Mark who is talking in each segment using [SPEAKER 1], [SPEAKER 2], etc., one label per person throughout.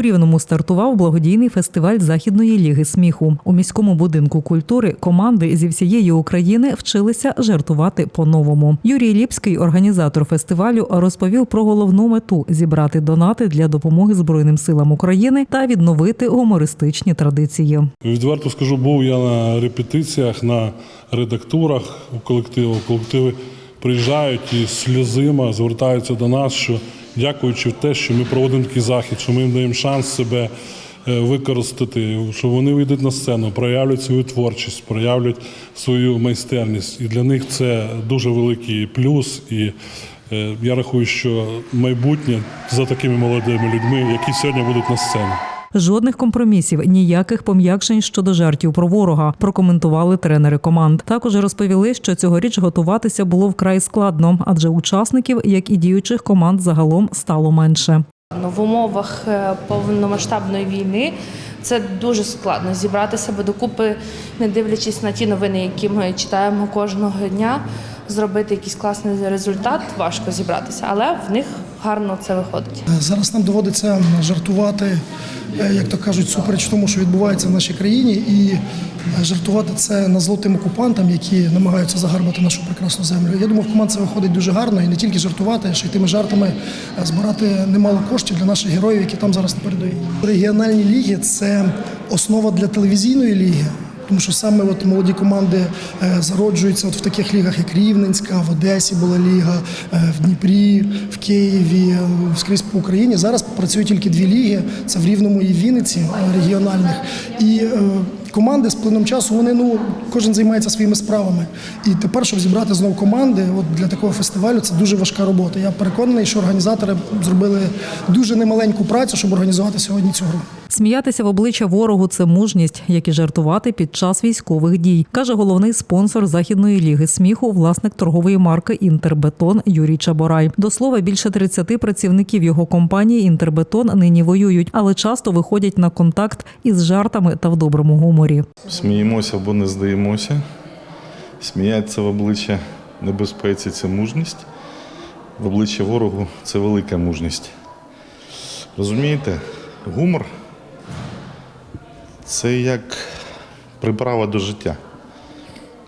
[SPEAKER 1] Рівному стартував благодійний фестиваль Західної ліги сміху. У міському будинку культури команди зі всієї України вчилися жартувати по-новому. Юрій Ліпський, організатор фестивалю, розповів про головну мету зібрати донати для допомоги Збройним силам України та відновити гумористичні традиції.
[SPEAKER 2] Відверто скажу, був я на репетиціях, на редактурах у колективу. Колективи приїжджають і сльозима звертаються до нас, що дякуючи в те, що ми проводимо такий захід, що ми їм даємо шанс себе е, використати, що вони вийдуть на сцену, проявлять свою творчість, проявлять свою майстерність. І для них це дуже великий плюс. І е, я рахую, що майбутнє за такими молодими людьми, які сьогодні будуть на сцені.
[SPEAKER 1] Жодних компромісів, ніяких пом'якшень щодо жартів про ворога. Прокоментували тренери команд. Також розповіли, що цьогоріч готуватися було вкрай складно, адже учасників, як і діючих команд, загалом стало менше.
[SPEAKER 3] Ну, в умовах е, повномасштабної війни це дуже складно зібрати себе докупи, не дивлячись на ті новини, які ми читаємо кожного дня. Зробити якийсь класний результат важко зібратися, але в них гарно це виходить.
[SPEAKER 4] Зараз нам доводиться жартувати, е, як то кажуть, супереч тому, що відбувається в нашій країні, і е, жартувати це на золотим окупантам, які намагаються загарбати нашу прекрасну землю. Я думаю, в команд це виходить дуже гарно і не тільки жартувати, а ще й тими жартами е, збирати немало коштів для наших героїв, які там зараз на передовій. Регіональні ліги це основа для телевізійної ліги. Тому що саме от молоді команди е, зароджуються от в таких лігах, як Рівненська, в Одесі була ліга, е, в Дніпрі, в Києві, е, скрізь по Україні. Зараз працюють тільки дві ліги: це в Рівному і Вінниці регіональних. І команди з плином часу вони ну кожен займається своїми справами. І тепер, щоб зібрати знову команди, от для такого фестивалю це дуже важка робота. Я переконаний, що організатори зробили дуже немаленьку працю, щоб організувати сьогодні цю гру.
[SPEAKER 1] Сміятися в обличчя ворогу це мужність, як і жартувати під час військових дій, каже головний спонсор західної ліги сміху, власник торгової марки Інтербетон Юрій Чаборай. До слова, більше 30 працівників його компанії Інтербетон нині воюють, але часто виходять на контакт із жартами та в доброму гуморі.
[SPEAKER 5] Сміємося або не здаємося. Сміятися в обличчя небезпеці це мужність. В обличчя ворогу це велика мужність. Розумієте, гумор це як приправа до життя.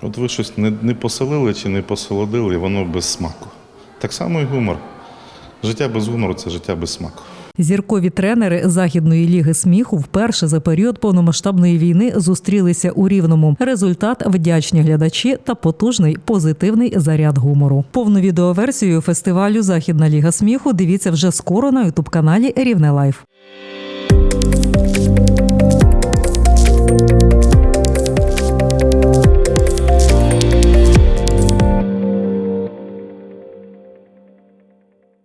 [SPEAKER 5] От ви щось не, не поселили чи не посолодили, воно без смаку. Так само і гумор. Життя без гумору це життя без смаку.
[SPEAKER 1] Зіркові тренери західної ліги сміху вперше за період повномасштабної війни зустрілися у рівному. Результат вдячні глядачі та потужний позитивний заряд гумору. Повну відеоверсію фестивалю Західна ліга сміху дивіться вже скоро на ютуб каналі Рівне Лайф.